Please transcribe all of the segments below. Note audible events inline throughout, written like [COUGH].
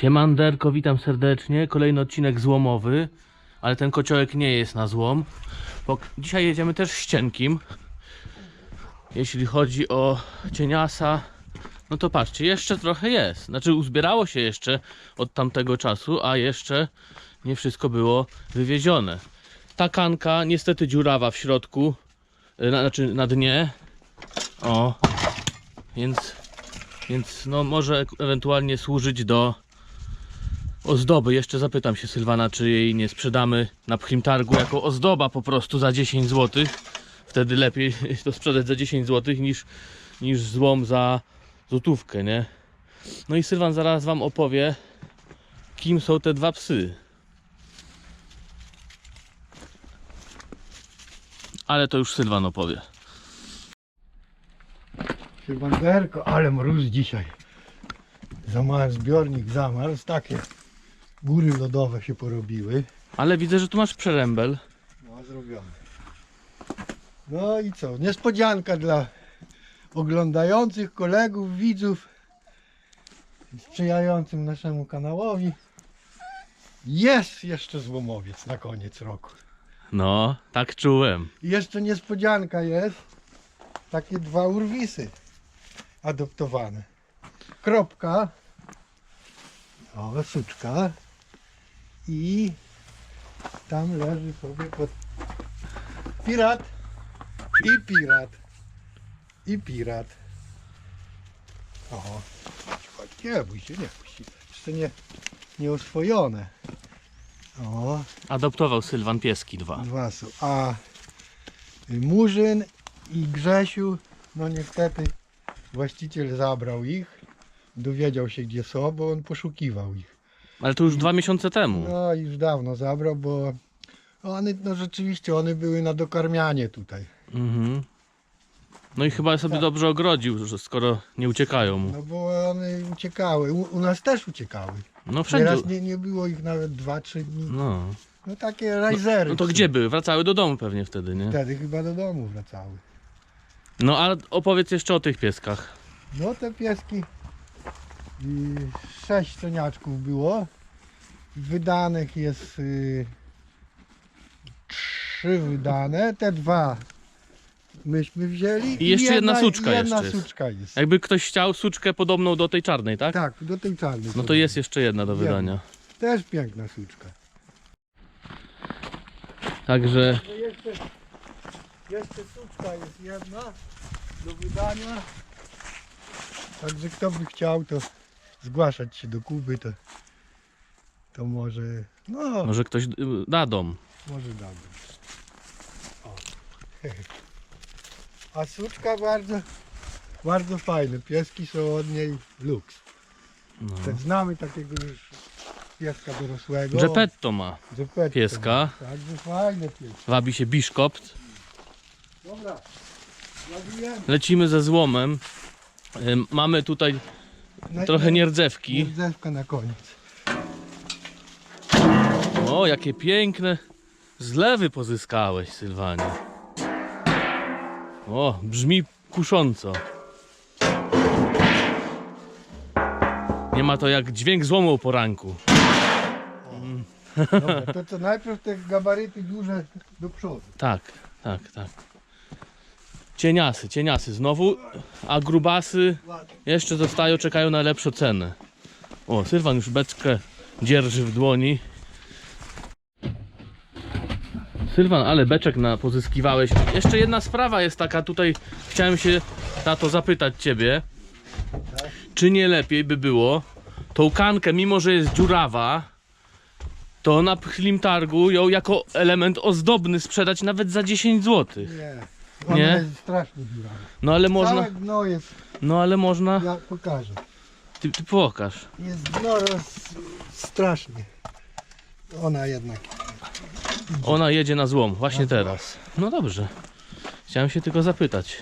Siemanderko, witam serdecznie. Kolejny odcinek złomowy, ale ten kociołek nie jest na złom. Dzisiaj jedziemy też ścienkim. Jeśli chodzi o cieniasa, no to patrzcie, jeszcze trochę jest. Znaczy uzbierało się jeszcze od tamtego czasu, a jeszcze nie wszystko było wywiezione. Ta kanka niestety dziurawa w środku, y, na, znaczy na dnie. O, więc, więc no może ewentualnie służyć do ozdoby. Jeszcze zapytam się Sylwana, czy jej nie sprzedamy na pchlim targu jako ozdoba po prostu za 10 zł. Wtedy lepiej [LAUGHS] to sprzedać za 10 zł niż, niż złom za złotówkę, nie? No i Sylwan zaraz wam opowie, kim są te dwa psy. Ale to już Sylwan opowie. Sylwanderko, ale mróz dzisiaj. Zamarł zbiornik, zamarł. Takie góry lodowe się porobiły. Ale widzę, że tu masz przerębel. No, zrobione. No i co? Niespodzianka dla oglądających, kolegów, widzów, sprzyjającym naszemu kanałowi. Jest jeszcze złomowiec na koniec roku. No, tak czułem. I jeszcze niespodzianka jest. Takie dwa urwisy adoptowane. Kropka. O, suczka. I tam leży sobie pod pirat i pirat. I pirat. O, chodź, nie bój się, nie bój się. Jeszcze nie, nie oswojone. O, Adoptował Sylwan pieski dwa. Dwa są. A Murzyn i Grzesiu, no niestety właściciel zabrał ich. Dowiedział się gdzie są, bo on poszukiwał ich. Ale to już dwa miesiące temu. No już dawno zabrał, bo one, no rzeczywiście one były na dokarmianie tutaj. Mhm. No i chyba sobie Tak. dobrze ogrodził, że skoro nie uciekają mu. No bo one uciekały. U, u nas też uciekały. No wszędzie. Nieraz nie, nie było ich nawet 2-3 dni. No. No takie rajzery. no to gdzie były? Wracały do domu pewnie wtedy, nie? Wtedy chyba do domu wracały. No ale opowiedz jeszcze o tych pieskach. No te pieski y, sześć ceniaczków było. Wydanych jest y, trzy wydane, te dwa myśmy wzięli. I jeszcze jedna suczka jedna jeszcze jest. suczka jest. Jakby ktoś chciał suczkę podobną do tej czarnej, tak? Tak, do tej czarnej. No to jest jeszcze jedna do Jedna. wydania. Też piękna suczka. Także jeszcze, jeszcze suczka jest jedna do wydania. Także kto by chciał, to zgłaszać się do Kuby, to, to może, no, może ktoś y, da dom. może damy. O. [LAUGHS] A suczka bardzo, bardzo fajne. Pieski są od niej luks. No. Tak znamy takiego już pieska dorosłego. Geppetto ma. Geppetto. pieska. Także fajne pieski. Wabi się biszkopt. Dobra. Lecimy ze złomem. Ym, Mamy tutaj trochę nierdzewki. Rdzewka na koniec. O, jakie piękne zlewy pozyskałeś, Sylwanie. O, brzmi kusząco. Nie ma to jak dźwięk złomu o poranku. Dobra, to co najpierw te gabaryty duże do przodu. Tak, tak, tak. Cieniasy, cieniasy znowu, a grubasy jeszcze zostają, czekają na lepszą cenę. O, Sylwan już beczkę dzierży w dłoni. Sylwan, ale beczek na pozyskiwałeś. Jeszcze jedna sprawa jest taka, tutaj chciałem się na to zapytać ciebie. Czy nie lepiej by było tą kankę, mimo że jest dziurawa, to na pchlim targu ją jako element ozdobny sprzedać nawet za 10 zł. Nie. Ona Nie? jest strasznie dziurawa. No ale można, Całe dno jest, no ale można, ja pokażę. ty, ty pokaż. Jest dno roz... strasznie. Ona jednak. Ona jedzie na złom, właśnie teraz. No dobrze. Chciałem się tylko zapytać.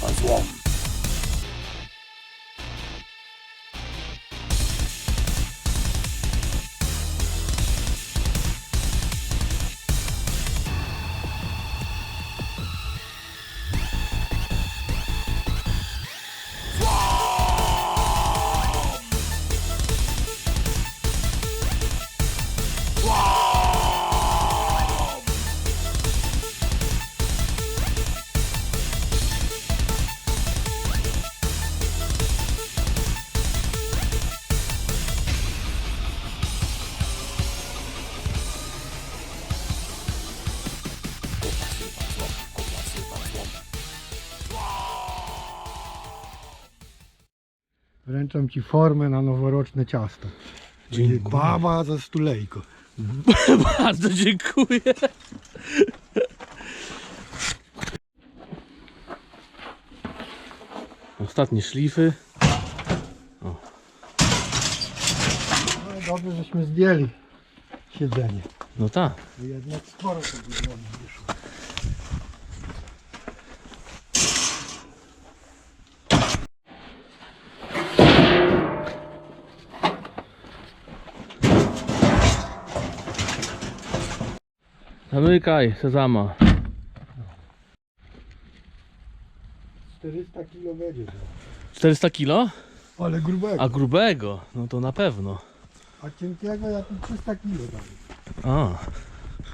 Kuba Sylwan złom. Wręczam ci formę na noworoczne ciasto. Dziękuję. Baba za stulejko. [LAUGHS] Bardzo dziękuję. Ostatnie szlify. No dobrze, żeśmy zdjęli siedzenie. No tak. Jednak sporo tego wyszło. Zamykaj sezama. 400 kilo będzie to. 400 kilo? Ale grubego. A grubego? No to na pewno. A cienkiego jak i 300 kilo dalej. A,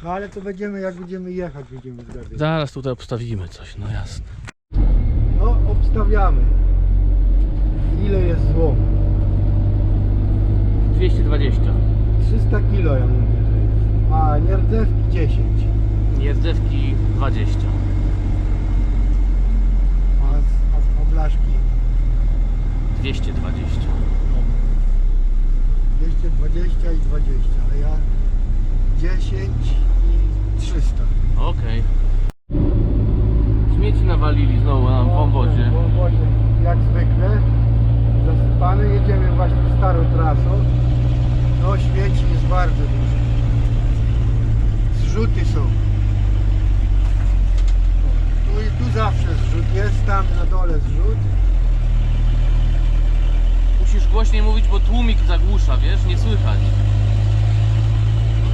No ale to będziemy, jak będziemy jechać, będziemy zgadywać. zaraz tutaj obstawimy coś, no jasne. No, obstawiamy. Ile jest złom? 220. 300 kilo ja mówię. A nierdzewki 10. Jerdzewki 20. A, z- a, z- a blaszki 220. 220 i 20. A ja 10 i 300. Okej. Śmieci nawalili znowu nam w wąwozie. W wąwozie, jak zwykle. Zasypane. Jedziemy właśnie starą trasą. No śmieci jest bardzo dużo. Zrzuty są. O, Tu i tu zawsze zrzut jest, tam na dole zrzut. Musisz głośniej mówić, bo tłumik zagłusza, wiesz? Nie słychać.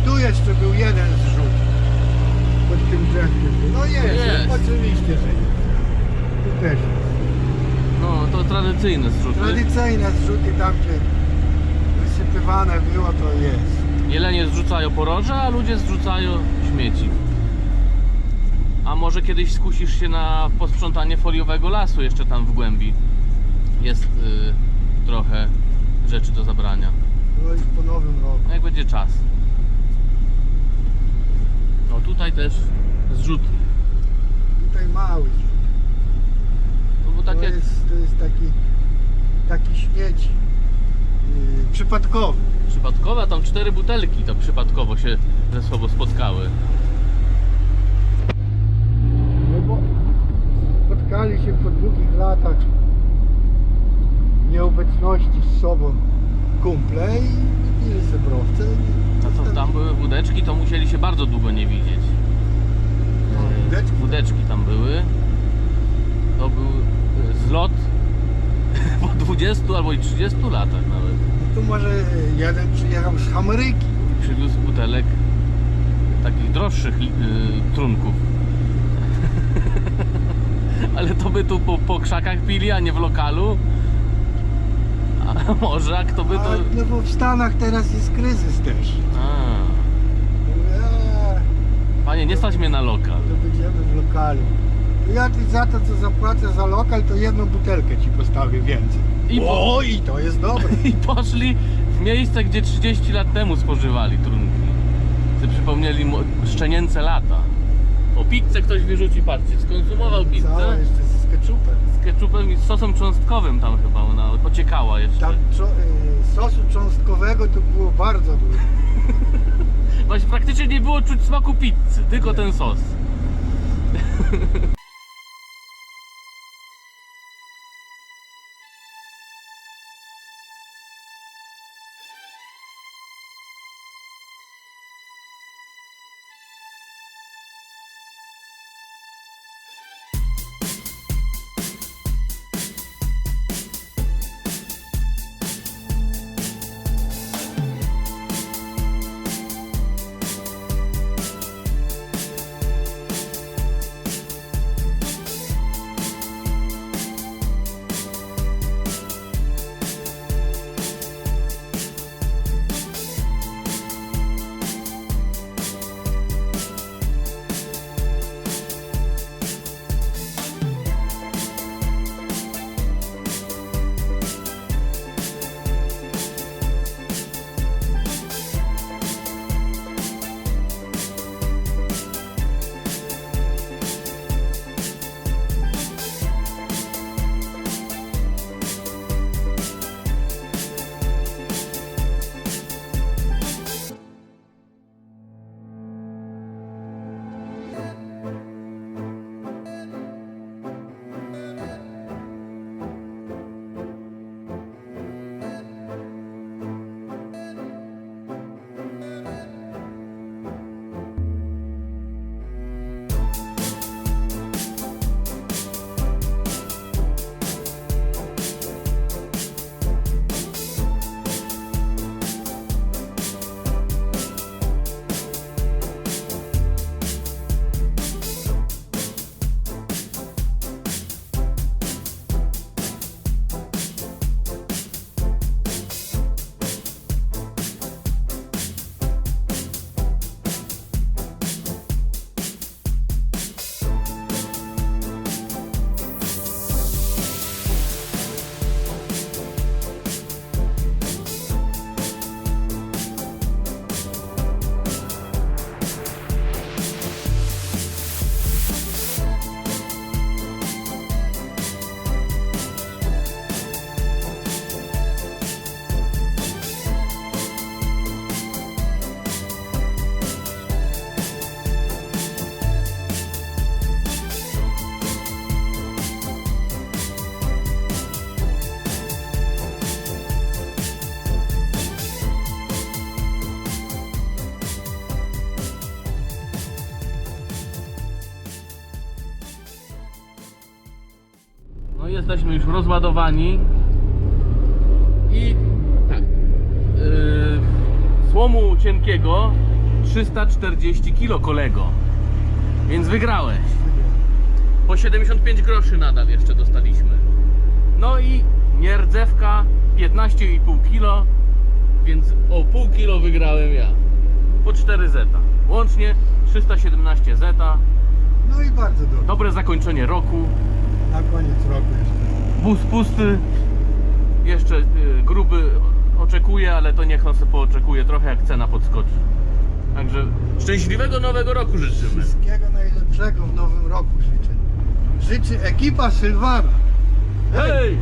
Tu jeszcze był jeden zrzut. Pod tym drzewkiem. No jest, Jest. oczywiście, że jest. Tu też jest. No, to tradycyjne zrzuty. Tradycyjne zrzuty tam, gdzie wysypywane było, to jest. Jelenie zrzucają poroże, a ludzie zrzucają śmieci. A może kiedyś skusisz się na posprzątanie foliowego lasu jeszcze tam w głębi. Jest y, trochę rzeczy do zabrania. No i po nowym roku. No jak będzie czas. No tutaj też zrzut. Tutaj mały. No bo To takie jest, to jest taki, taki śmieć yy, przypadkowy. przypadkowe, a tam cztery butelki to przypadkowo się ze sobą spotkały. No bo spotkali się po długich latach nieobecności z sobą kumple i pili sobie browce. A to tam były wódeczki, to musieli się bardzo długo nie widzieć. No, wódeczki. Wódeczki tam były. To był y, zlot [LAUGHS] po 20 albo i 30 latach nawet. Tu może jeden przyjechał z Ameryki. Przywiózł butelek takich droższych y, trunków. Ale to by tu po, po krzakach pili, a nie w lokalu. A [LAUGHS] może, a kto by to... No bo w Stanach teraz jest kryzys też. A, panie, nie stać mnie na lokal. to będziemy w lokalu. To Ja ty za to, co zapłacę za lokal, to jedną butelkę ci postawię więcej. I po- o, i to jest dobre. [LAUGHS] I poszli w miejsce, gdzie 30 lat temu spożywali trunki. Gdy przypomnieli mu szczenięce lata. O, pizzę ktoś wyrzuci, patrzcie, skonsumował pizzę jeszcze z ketchupem. z ketchupem i z sosem cząstkowym tam chyba ona pociekała jeszcze. Tam czo- y, sosu cząstkowego to było bardzo dużo. [LAUGHS] Właśnie praktycznie nie było czuć smaku pizzy, tylko ten sos. [LAUGHS] jesteśmy już rozładowani. I tak. Yy, słomu cienkiego 340 kg kolego. Więc wygrałeś. Po 75 groszy nadal jeszcze dostaliśmy. No i nierdzewka 15,5 kg, więc o pół kilo wygrałem ja. Po 4 zeta. Łącznie 317 zeta. No i bardzo dobrze. Dobre zakończenie roku. Na koniec roku jeszcze. Bus pusty. Jeszcze y, gruby oczekuje, ale to niech on sobie pooczekuje trochę jak cena podskoczy. Także szczęśliwego nowego roku życzymy. Wszystkiego najlepszego w nowym roku życzę. Życzy ekipa Sylwana. Hej!